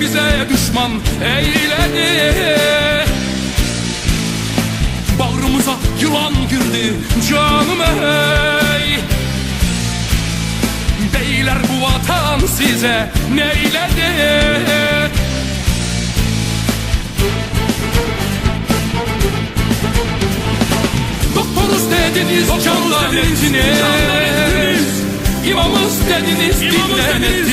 bize düşman eyledi. Bağrımıza yılan girdi canım ey. Beyler bu vatan size neyledi? Doktoruz dediniz canlar ettiniz İmamız dediniz dinden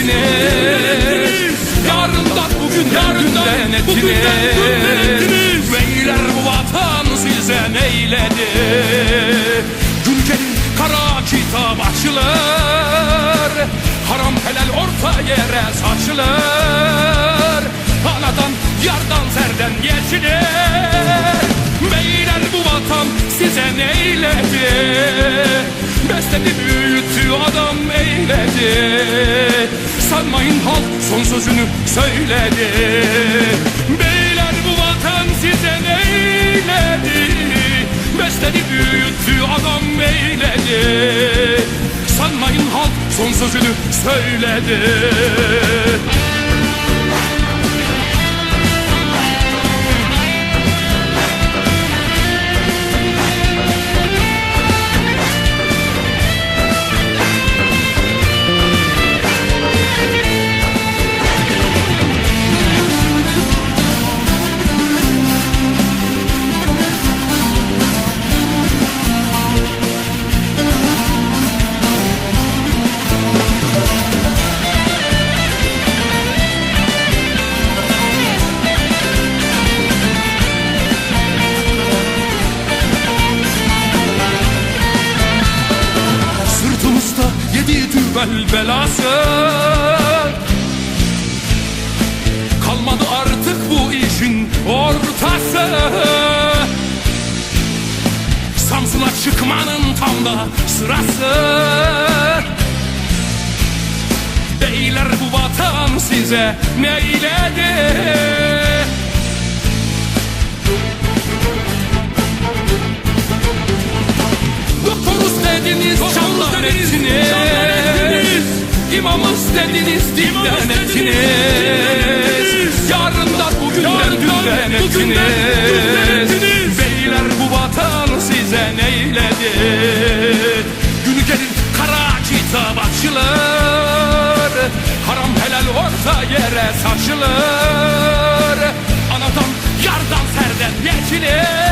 ettiniz Beyler bu vatan size neyledi? Gün gelir kara kitap açılır Haram helal orta yere saçılır. Anadan yardan serden geçilir. Beyler bu vatan size neyledi? Besledi büyüttü adam eyledi Sanmayın halk son sözünü söyledi. Beyler bu vatan size neyledi? Besledi büyüttü adam eyledi. Sanmayın halk son sözünü söyledi düvel belası. Kalmadı artık bu işin ortası. Samsun'a çıkmanın tam da sırası. Beyler bu vatan size neyledi? Doktoruz dediniz, candan ettiniz İmamız dediniz, dinden ettiniz Yarından bugünden dünden ettiniz Beyler bu vatan size neyledi? Günü gelir kara kitap açılır. Haram helal orta yere saçılır. Anadan yardan serden geçilir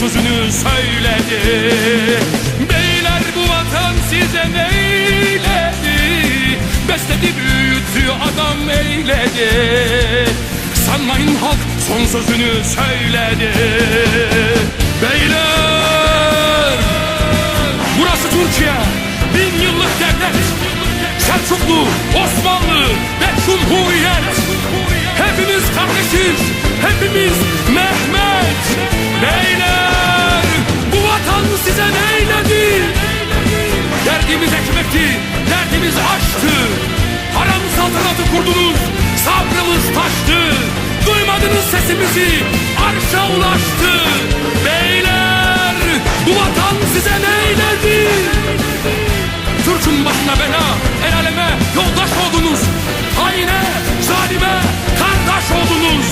sözünü söyledi. Beyler bu vatan size neyledi? Besledi büyüttü adam eyledi. Sanmayın halk son sözünü söyledi. Beyler Burası Türkiye. Bin yıllık devlet. Selçuklu, Osmanlı ve Cumhuriyet. Hepimiz kardeşiz. Hepimiz Mehmet kurdunuz Sabrımız taştı Duymadınız sesimizi Arşa ulaştı Beyler Bu vatan size neyledi Türk'ün başına bela, el aleme yoldaş oldunuz. Haine, zalime kardeş oldunuz.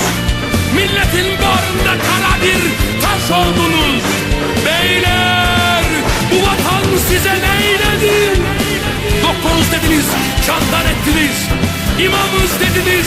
Milletin bağrında kara bir taş oldunuz. Beyler, bu vatan size neyledi? Doktoruz dediniz. İmamız dediniz.